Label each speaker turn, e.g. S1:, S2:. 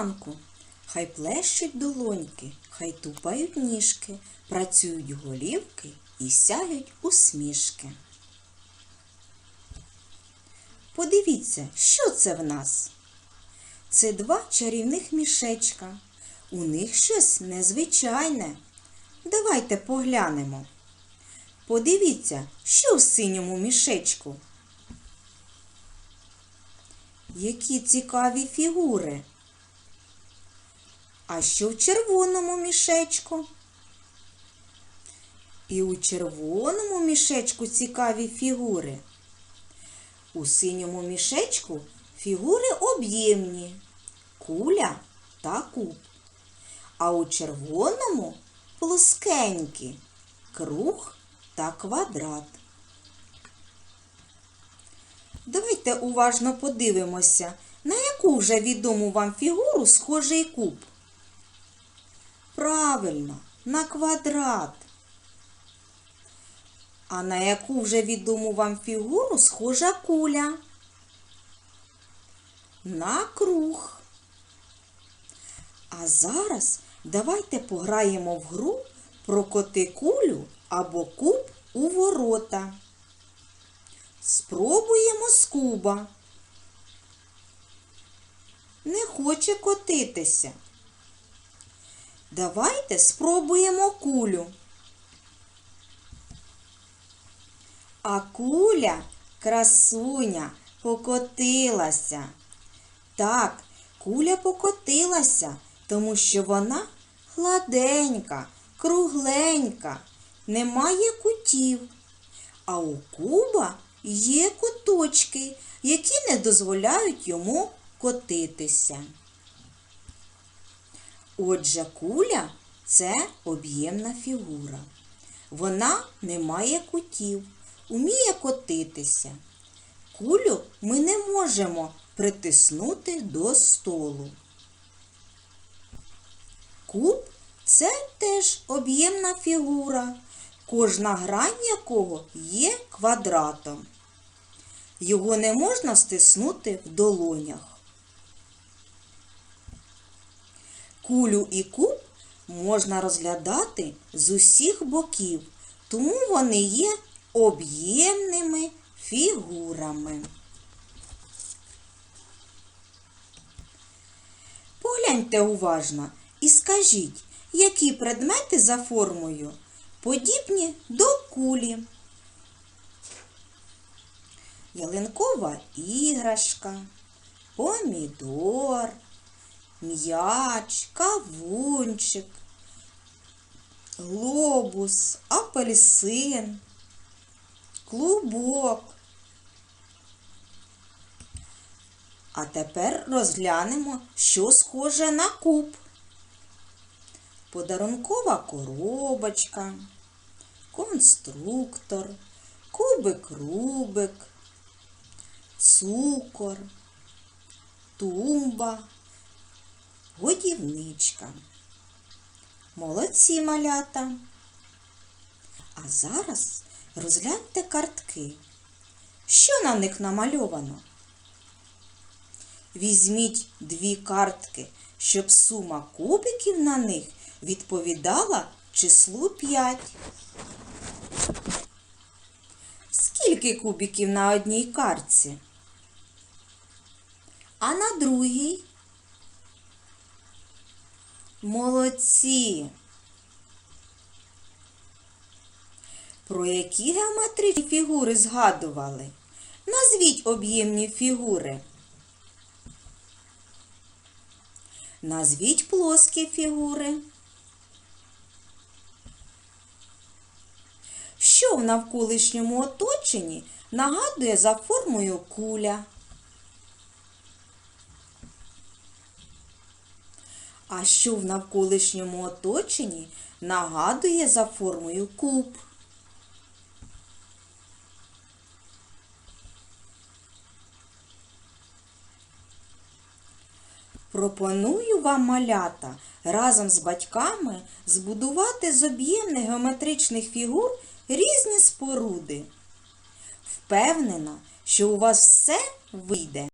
S1: Ранку. Хай плещуть долоньки, хай тупають ніжки, працюють голівки і сяють усмішки. Подивіться, що це в нас? Це два чарівних мішечка. У них щось незвичайне. Давайте поглянемо. Подивіться, що в синьому мішечку. Які цікаві фігури. А що в червоному мішечку? І у червоному мішечку цікаві фігури. У синьому мішечку фігури об'ємні, куля та куб. А у червоному плоскенькі, круг та квадрат. Давайте уважно подивимося, на яку вже відому вам фігуру схожий куб. Правильно, на квадрат. А на яку вже відому вам фігуру схожа куля? На круг. А зараз давайте пограємо в гру прокоти кулю або куб у ворота. Спробуємо з куба. Не хоче котитися. Давайте спробуємо кулю. А куля, красуня, покотилася. Так, куля покотилася, тому що вона гладенька, кругленька, не має кутів. А у куба є куточки, які не дозволяють йому котитися. Отже, куля це об'ємна фігура. Вона не має кутів, уміє котитися. Кулю ми не можемо притиснути до столу. Куб це теж об'ємна фігура, кожна грань якого є квадратом. Його не можна стиснути в долонях. Кулю і куб можна розглядати з усіх боків, тому вони є об'ємними фігурами. Погляньте уважно і скажіть, які предмети за формою подібні до кулі. Ялинкова іграшка, помідор, м'яч, кавунчик, глобус, апельсин, клубок. А тепер розглянемо, що схоже на куб. Подарункова коробочка, конструктор, кубик-рубик, цукор, тумба, годівничка. Молодці малята. А зараз розгляньте картки. Що на них намальовано? Візьміть дві картки, щоб сума кубиків на них відповідала числу 5. Скільки кубиків на одній картці? А на другій? Молодці. Про які геометричні фігури згадували? Назвіть об'ємні фігури. Назвіть плоскі фігури. Що в навколишньому оточенні нагадує за формою куля? А що в навколишньому оточенні нагадує за формою куб? Пропоную вам, малята, разом з батьками збудувати з об'ємних геометричних фігур різні споруди. Впевнена, що у вас все вийде.